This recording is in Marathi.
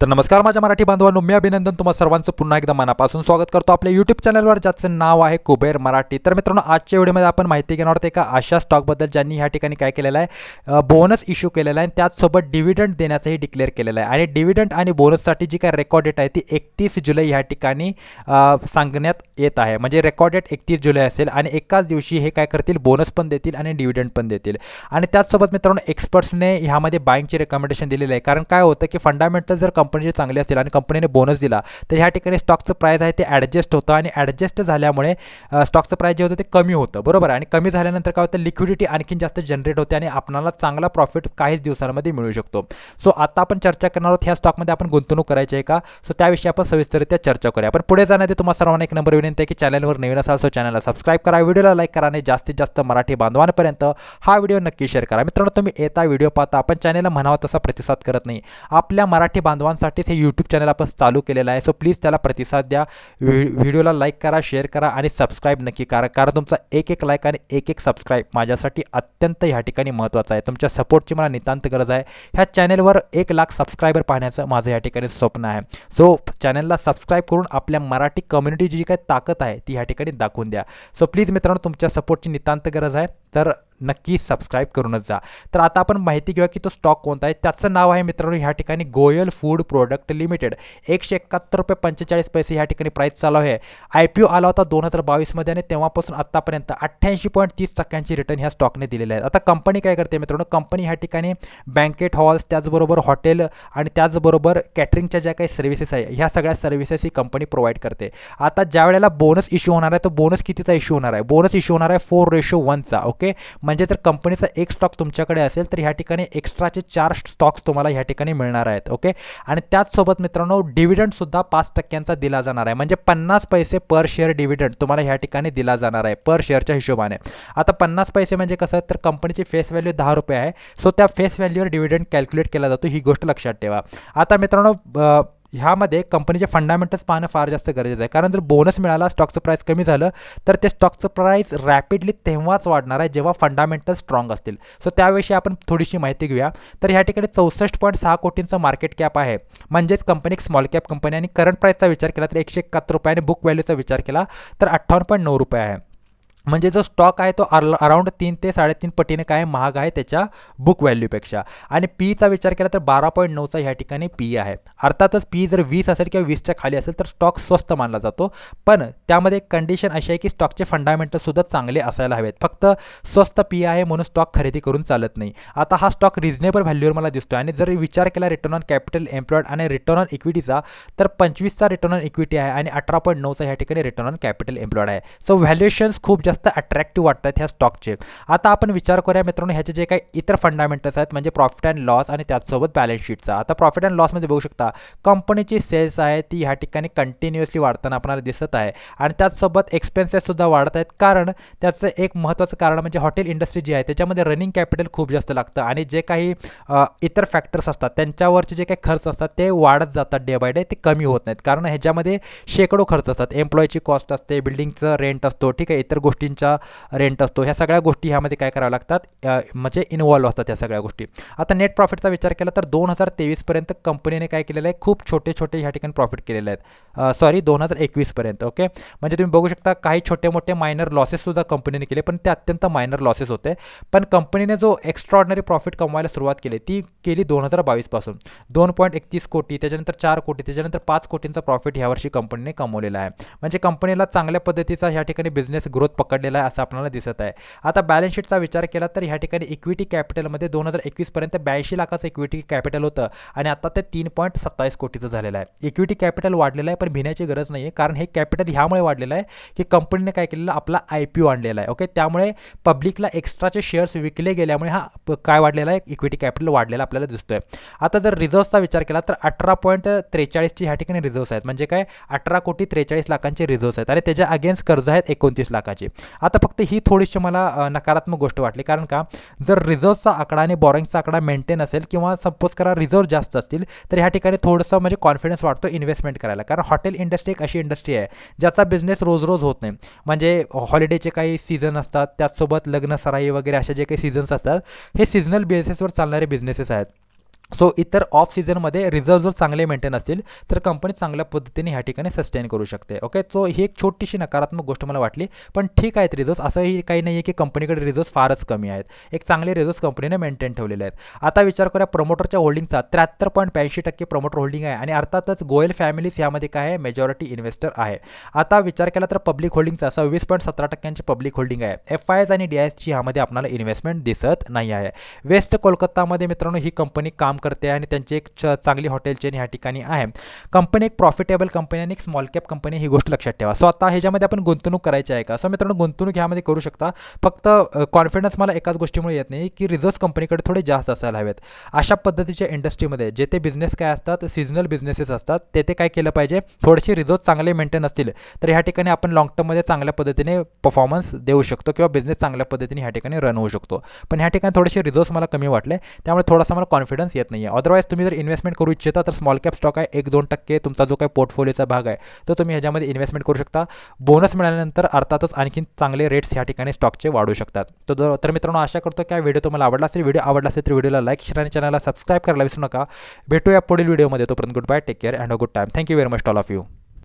तर नमस्कार माझ्या मराठी बांधवांनो मी अभिनंदन तुम्हा सर्वांचं. पुन्हा एकदा मनापासून स्वागत करतो आपल्या यूट्यूब चॅनलवर ज्याचं नाव आहे कुबेर मराठी. तर मित्रांनो आजच्या व्हिडिओमध्ये आपण माहिती घेणार आहोत एका अशा स्टॉकबद्दल ज्यांनी ह्या ठिकाणी काय केलेलं आहे बोनस इश्यू केलेला आहे आणि त्याचसोबत डिव्हिडंड देण्याचंही डिक्लेअर केलेलं आहे. आणि डिव्हिडंड आणि बोनससाठी जी काय रेकॉर्ड डेट आहे ती एकतीस जुलै ह्या ठिकाणी सांगण्यात येत आहे. म्हणजे रेकॉर्ड डेट एकतीस जुलै असेल आणि एकाच दिवशी हे काय करतील बोनस पण देतील आणि डिव्हिडंड पण देतील. आणि त्याचसोबत मित्रांनो एक्सपर्ट्सने ह्यामध्ये बाईंगची रेकमेंडेशन दिलेली आहे. कारण काय होतं की फंडामेंटल जर कंपनीचे चांगले असेल आणि कंपनीने बोनस दिला तर ह्या ठिकाणी स्टॉकचं प्राईस आहे ते ॲडजस्ट होतं आणि ॲडजस्ट झाल्यामुळे स्टॉकचं प्राईस जे होतं ते कमी होतं बरोबर? आहे आणि कमी झाल्यानंतर काय होतं लिक्विडिटी आणखीन जास्त जनरेट होते आणि आपणाला चांगला प्रॉफिट काहीच दिवसांमध्ये मिळू शकतो. सो आता आपण चर्चा करणार आहोत ह्या स्टॉकमध्ये आपण गुंतवणूक करायची आहे का? सो त्याविषयी आपण सविस्तरित्या चर्चा करूया. पण पुढे जाण्याआधी तुम्हाला सर्वांना एक नंबर विनंती आहे की चॅनलवर नवीन असाल सो चॅनलला सबस्क्राईब करा व्हिडिओला लाईक करा आणि जास्तीत जास्त मराठी बांधवांपर्यंत हा व्हिडिओ नक्की शेअर करा. मित्रांनो तुम्ही येता व्हिडिओ पाहता आपण चॅनलला म्हणावा तसा प्रतिसाद करत नाही. आपल्या मराठी सर्वांसाठीच हे यूट्यूब चॅनल आपण चालू केलेलं आहे. सो प्लीज त्याला प्रतिसाद द्या. व्हि- व्हिडिओला लाईक करा शेअर करा आणि सबस्क्राईब नक्की करा. कारण तुमचा एक एक लाईक आणि एक एक सबस्क्राईब माझ्यासाठी अत्यंत ह्या ठिकाणी महत्त्वाचं आहे. तुमच्या सपोर्टची मला नितांत गरज आहे. ह्या चॅनलवर एक लाख सबस्क्रायबर पाहण्याचं माझं या ठिकाणी स्वप्न आहे. सो चॅनलला सबस्क्राईब करून आपल्या मराठी कम्युनिटीची जी काही ताकद आहे ती ह्या ठिकाणी दाखवून द्या. सो प्लीज मित्रांनो तुमच्या सपोर्टची नितांत गरज आहे. तर नक्की सबस्क्राईब करूनच जा. तर आता आपण माहिती घेऊया की तो स्टॉक कोणता आहे. त्याचं नाव आहे मित्रांनो ह्या ठिकाणी गोयल फूड प्रोडक्ट लिमिटेड एकशे एकाहत्तर रुपये पंचेचाळीस पैसे ह्या ठिकाणी प्राईस चालू आहे. आय पी ओ आला होता दोन हजार बावीसमध्ये आणि तेव्हापासून आत्तापर्यंत अठ्ठ्याऐंशी पॉईंट तीस टक्क्यांची रिटर्न ह्या स्टॉकने दिलेले आहेत आता कंपनी काय करते मित्रांनो कंपनी ह्या ठिकाणी बँकेट हॉल्स त्याचबरोबर हॉटेल आणि त्याचबरोबर कॅटरिंगच्या ज्या काही सर्व्हिसेस आहे ह्या सगळ्या सर्व्हिसेस ही कंपनी प्रोव्हाइड करते. आता ज्या वेळेला बोनस इश्यू होणार आहे तो बोनस कितीचा इश्यू होणार आहे? बोनस इश्यू होणार आहे फोर रेशो वनचा ओके म्हणजे जर कंपनीचा एक स्टॉक तुमच्याकडे असेल तर ह्या ठिकाणी एक्स्ट्राचे चार स्टॉक्स तुम्हाला ह्या ठिकाणी मिळणार आहेत ओके आणि त्याचसोबत मित्रांनो डिव्हिडंडसुद्धा पाच टक्क्यांचा दिला जाणार आहे. म्हणजे पन्नास पैसे पर शेअर डिव्हिडंड तुम्हाला ह्या ठिकाणी दिला जाणार आहे पर शेअरच्या हिशोबाने. आता पन्नास पैसे म्हणजे कसं तर कंपनीची फेस व्हॅल्यू दहा रुपये आहे. सो त्या फेस व्हॅल्यूवर डिव्हिडंड कॅल्क्युलेट केला जातो ही गोष्ट लक्षात ठेवा. आता मित्रांनो ह्यामध्ये कंपनीचे फंडामेंटल्स पाहणं फार जास्त गरजेचं आहे. कारण जर बोनस मिळाला स्टॉकचं प्राईस कमी झालं तर ते स्टॉकचं प्राईस रॅपिडली तेव्हाच वाढणार आहे जेव्हा फंडामेंटल स्ट्रॉंग असतील. सो त्याविषयी आपण थोडीशी माहिती घेऊया. तर ह्या ठिकाणी चौसष्ट पॉईंट सहा कोटींचं मार्केट कॅप आहे. म्हणजेच कंपनी एक स्मॉल कॅप कंपनी आणि करंट प्राईसचा विचार केला तर एकशे एकाहत्तर रुपये आणि बुक व्हॅल्यूचा विचार केला तर अठ्ठावन्न पॉईंट नऊ रुपये आहे. म्हणजे जो स्टॉक आहे तो अराउंड तीन ते साडेतीन पटीने काय महाग आहे त्याच्या बुक व्हॅल्यूपेक्षा आणि पीचा विचार केला तर बारा पॉईंट नऊचा ह्या ठिकाणी पी आहे. अर्थातच पी जर वीस असेल किंवा वीसच्या खाली असेल तर स्टॉक स्वस्त मानला जातो. पण त्यामध्ये कंडिशन अशी आहे की स्टॉकचे फंडामेंटलसुद्धा चांगले असायला हवेत. फक्त स्वस्त पी आहे म्हणून स्टॉक खरेदी करून चालत नाही. आता हा स्टॉक रिझनेबल व्हॅल्यूवर मला दिसतो आणि जर विचार केला रिटर्न ऑन कॅपिटल एम्प्लॉयड आणि रिटर्न ऑन इक्विटीचा तर पंचवीसचा रिटर्न ऑन इक्विटी आहे आणि अठरा पॉईंट नऊचा ह्या ठिकाणी रिटर्न ऑन कॅपिटल एम्प्लॉयड आहे. सो व्हॅल्युएशन्स खूप जास्त अट्रॅक्टिव्ह आहेत ह्या स्टॉकचे आता आपण विचार करूया मित्रांनो ह्याचे जे काही इतर फंडामेंटल्स आहेत म्हणजे प्रॉफिट अँड लॉस आणि त्याचसोबत बॅलन्स शीटचा आता प्रॉफिट अँड लॉसमध्ये बघू शकता कंपनीची सेल्स आहे ती ह्या ठिकाणी कंटिन्युअसली वाढताना आपल्याला दिसत आहे. आणि त्याचसोबत एक्सपेन्सेससुद्धा वाढत आहेत. कारण त्याचं एक महत्त्वाचं कारण म्हणजे हॉटेल इंडस्ट्री जी आहे त्याच्यामध्ये रनिंग कॅपिटल खूप जास्त लागतं. आणि जे काही इतर फॅक्टर्स असतात त्यांच्यावरचे जे काही खर्च असतात ते वाढत जातात डे बाय डे ते कमी होत नाहीत. कारण ह्याच्यामध्ये शेकडो खर्च असतात. एम्प्लॉयची कॉस्ट असते बिल्डिंगचं रेंट असतो ठीक आहे इतर गोष्टी गोष्टींचा रेंट असतो. ह्या सगळ्या गोष्टी ह्यामध्ये काय कराव्या लागतात? म्हणजे इन्व्हॉल्व्ह असतात या सगळ्या गोष्टी. आता नेट प्रॉफिटचा विचार केला तर दोन हजार तेवीसपर्यंत कंपनीने काय केलेलं आहे? खूप छोटे छोटे ह्या ठिकाणी प्रॉफिट केलेले आहेत. सॉरी दोन हजार एकवीसपर्यंत ओके म्हणजे तुम्ही बघू शकता काही छोटे मोठे मायनर लॉसेससुद्धा कंपनीने केले पण ते अत्यंत मायनर लॉसेस होते. पण कंपनीने जो एक्स्ट्रॉर्डनरी प्रॉफिट कमवायला सुरुवात केली ती केली दोन हजार बावीसपासून दोन पॉईंट एकतीस कोटी त्याच्यानंतर चार कोटी त्याच्यानंतर पाच कोटींचा प्रॉफिट ह्यावर्षी कंपनीने कमवलेला आहे. म्हणजे कंपनीला चांगल्या पद्धतीचा ह्या ठिकाणी बिझनेस ग्रोथ पकडलेला आहे असं आपल्याला दिसत आहे. आता बॅलन्स शीटचा विचार केला तर ह्या ठिकाणी इक्विटी कॅपिटलमध्ये दोन हजार एकवीसपर्यंत ब्याऐंशी लाखाचं इक्विटी कॅपिटल होतं. आणि आता ते तीन पॉईंट सत्तावीस कोटीचं झालेलं आहे. इक्विटी कॅपिटल वाढलेलं आहे पण भिण्याची गरज नाही आहे कारण हे कॅपिटल ह्यामुळे वाढलेलं आहे की कंपनीने काय केलेलं? आपला आय पी ओ आणलेला आहे. ओके त्यामुळे पब्लिकला एक्स्ट्राचे शेअर्स विकले गेल्यामुळे हा प- काय वाढलेला आहे? इक्विटी कॅपिटल वाढलेला आपल्याला दिसतोय. आता जर रिझर्व्सचा विचार केला तर अठरा पॉईंट त्रेचाळीसची ह्या ठिकाणी रिझर्व्स आहेत. म्हणजे काय? अठरा कोटी त्रेचाळीस लाखांचे रिझर्व्स आहेत. आणि त्याच्या अगेन्स्ट कर्ज आहेत एकोणतीस लाखाचे. आता फक्त ही थोडीशी मला नकारात्मक गोष्ट वाटली. कारण का? जर रिझर्व्हचा आकडा आणि बॉरिंगचा आकडा मेंटेन असेल किंवा सपोज करा रिझर्व्ह जास्त असतील तर ह्या ठिकाणी थोडंसं म्हणजे कॉन्फिडन्स वाटतो इन्व्हेस्टमेंट करायला. कारण हॉटेल इंडस्ट्री एक अशी इंडस्ट्री आहे ज्याचा बिझनेस रोज रोज होत नाही. म्हणजे हॉलिडेचे काही सीझन असतात त्याचसोबत लग्न सराई वगैरे अशा जे काही सीझन्स असतात हे सीझनल बेसिसवर चालणारे बिझनेसेस आहेत. सो इतर ऑफ सीझनमध्ये रिझर्व जर चांगले मेंटेन असतील तर कंपनी चांगल्या पद्धतीने ह्या ठिकाणी सस्टेन करू शकते. ओके सो ही एक छोटीशी नकारात्मक गोष्ट मला वाटली. पण ठीक आहेत रिझर्व्स असंही काही नाही आहे की कंपनीकडे रिझर्व्स फारच कमी आहेत. एक चांगले रिझर्व्स कंपनीने मेंटेन ठेवलेले आहेत. आता विचार करूया प्रमोटरच्या होल्डिंगचा त्र्याहत्तर पॉईंट ब्याऐंशी टक्के प्रमोटर होल्डिंग आहे. आणि अर्थातच गोयल फॅमिलीज यामध्ये काय आहे? मेजॉरिटी इन्व्हेस्टर आहे. आता विचार केला तर पब्लिक होल्डिंगचा सव्वीस पॉईंट सतरा टक्क्यांची पब्लिक होल्डिंग आहे. एफ आय एस आणि डी आय एसची ह्यामध्ये आपल्याला इन्व्हेस्टमेंट दिसत नाही आहे. वेस्ट कोलकातामध्ये मित्रांनो ही कंपनी काम करते आणि त्यांची एक च चांगली हॉटेल चेन ह्या ठिकाणी आहे. कंपनी एक प्रॉफिटेबल कंपनी आणि एक स्मॉल कॅप कंपनी ही गोष्ट लक्षात ठेवा. सो आता ह्याच्यामध्ये आपण गुंतवणूक करायची आहे का? सो मित्रांनो गुंतवणूक ह्यामध्ये करू शकता. फक्त कॉन्फिडन्स मला एकाच गोष्टीमुळे येत नाही की रिझर्व्स कंपनीकडे थोडे जास्त असायला हवेत. अशा पद्धतीच्या इंडस्ट्रीमध्ये जे ते बिझनेस काय असतात सिजनल बिझनेसेस असतात ते ते काय केलं पाहिजे? थोडेसे रिझर्व्ह चांगले मेंटेन असतील. तर ह्या ठिकाणी आपण लॉंग टर्ममध्ये चांगल्या पद्धतीने परफॉर्मन्स देऊ शकतो किंवा बिझनेस चांगल्या पद्धतीने ह्या ठिकाणी रन होऊ शकतो. पण ह्या ठिकाणी थोडेसे रिझर्व्स मला कमी वाटले. त्यामुळे थोडासा मला कॉन्फिडन्स येत नाही आहे अदरवाईज तुम्ही जर इन्व्हेस्टमेंट करू इच्छिता तर स्मॉल कॅप स्टॉक आहे. एक दोन टक्के तुमचा जो काही पोर्टफोलिओचा भाग आहे तो तुम्ही ह्याच्यामध्ये इन्व्हेस्टमेंट करू शकता. बोनस मिळाल्यानंतर अर्थातच आणखी चांगले रेट्स ह्या ठिकाणी स्टॉकचे वाढू शकतात. तर तर मित्रांनो आशा करतो की हा व्हिडिओ तुम्हाला आवडला असेल. व्हिडिओ आवडला असेल तर व्हिडिओला लाईक शेअर आणि चॅनलला सबस्क्राईब करायला विसरू नका. भेटूया पुढील व्हिडिओमध्ये तोपर्यंत good bye take care and a good time thank you very much all of you